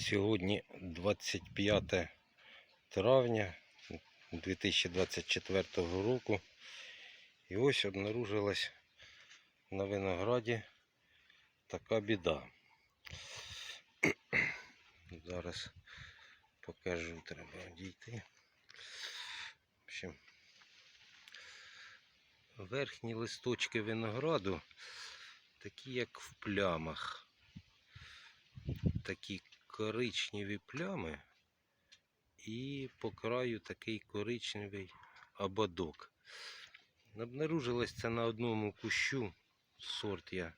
Сьогодні 25 травня 2024 року. І ось обнаружилась на винограді така біда. Зараз покажу, треба дійти. В общем, верхні листочки винограду такі, як в плямах. Такі коричневі плями і по краю такий коричневий ободок. Обнаружилось це на одному кущу. Сорт я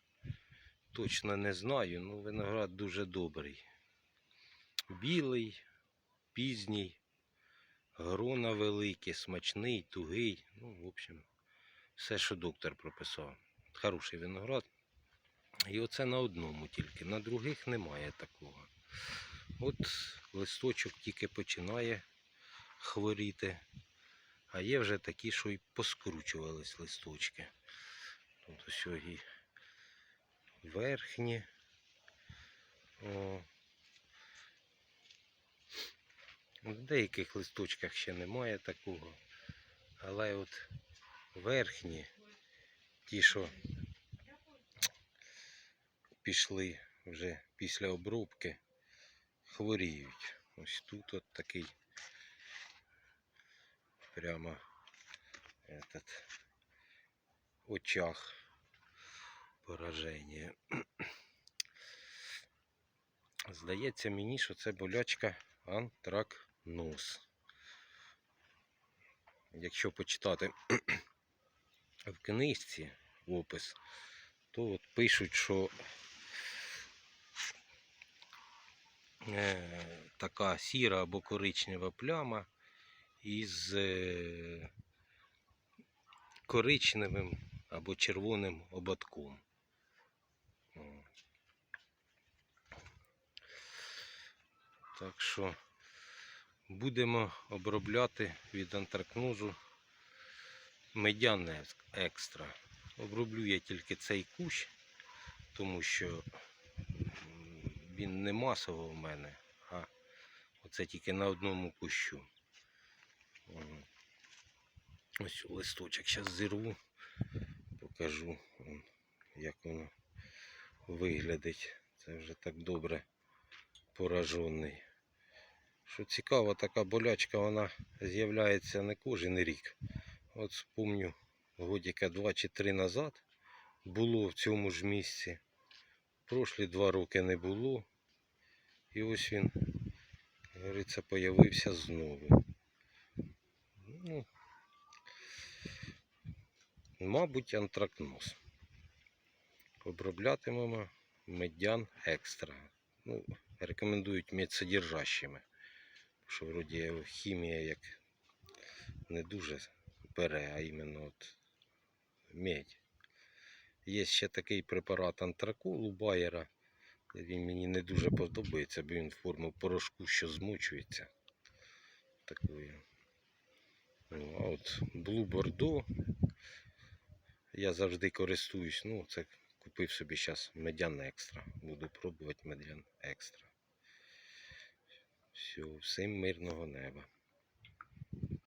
точно не знаю, але виноград дуже добрий. Білий, пізній, грона великі, смачний, тугий. Ну, в общем, все, що доктор прописав. Хороший виноград. І оце на одному тільки, на других немає такого. От листочок тільки починає хворіти, а є вже такі, що й поскручувались листочки. Тут ось і верхні. О. В деяких листочках ще немає такого. Але от верхні, ті, що пішли вже після обробки, хворіють. Ось тут от такий прямо этот очах пораження. Здається мені, що це болячка антракноз. Якщо почитати в книжці опис, то от пишуть, що така сіра або коричнева пляма із е, коричневим або червоним ободком. Так що будемо обробляти від антракнозу медян екстра. Оброблю я тільки цей кущ, тому що він не масово в мене, а оце тільки на одному кущу. Ось листочок зараз зірву, покажу, як воно виглядить. Це вже так добре поражений. Що цікаво, така болячка вона з'являється не кожен рік. От спомню, годіка 2 чи 3 назад було в цьому ж місці. Прошлі два роки не було. І ось він, як говориться, появився знову. Ну, мабуть, антракноз. Оброблятимемо медян екстра. Ну, рекомендують медсодержащими. Що вроді хімія як не дуже бере, а іменно от медь. Є ще такий препарат антракол у Байера. Він мені не дуже подобається, бо він в форму порошку, що змочується. Такою. Ну, а от Blue Bordeaux я завжди користуюсь. Ну, це купив собі зараз медян екстра. Буду пробувати медян екстра. Все, всім мирного неба.